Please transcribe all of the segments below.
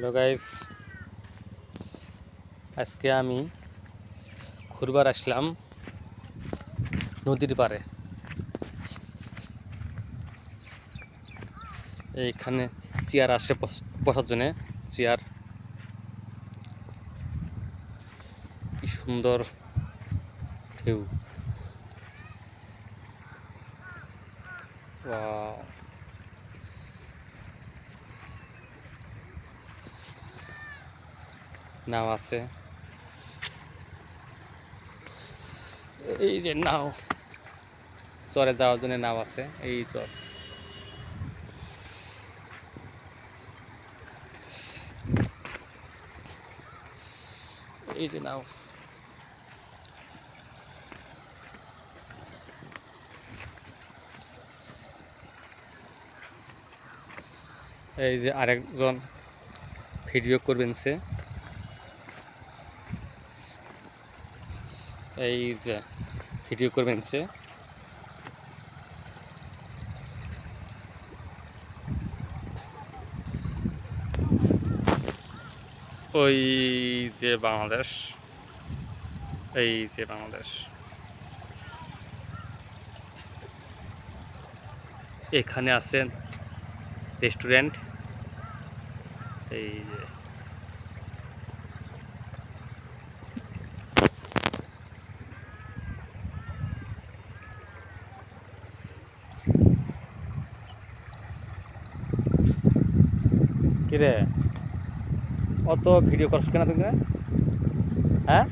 Hello guys, আজকে আমি ঘুরবার আসলাম নদীর পাড়ে। এইখানে চেয়ার আসে বসার জন্য, চেয়ার। কি সুন্দর ঢেউ। নাও আছে। এই যে নাও। চরে যাওয়ার জন্য নাও আছে। এই চর। এই যে নাও। এই যে আরেকজন ভিডিও করবেন সে। এই যে ভিডিও করবেন সে। ওই যে বাংলাদেশ, এই যে বাংলাদেশ। এখানে আছেন রেস্টুরেন্ট এই যে। কিরে? অত ভিডিও করছ কেন তুমি? হ্যাঁ?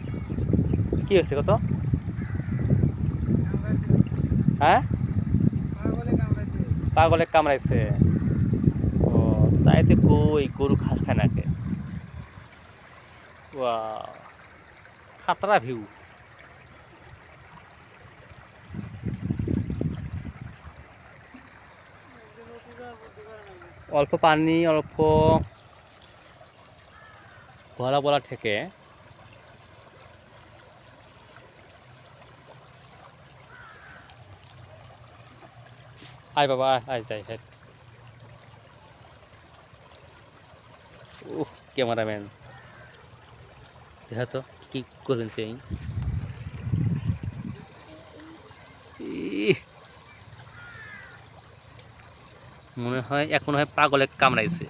কি হয়েছে কত? হ্যাঁ? পাগলে কামড়াইছে। ও, তাই তো কই গরু ঘাস খায় নাকে খাতরা ভিউ অল্প পানি, অল্প গলা বলা থেকে। আয় বাবা, আয় যাই, হেট। উহ ক্যামেরাম্যান। দেখা তো, কি করবেন সেই। মনে হয় এখন হয় পাগলে কামড়াইছে।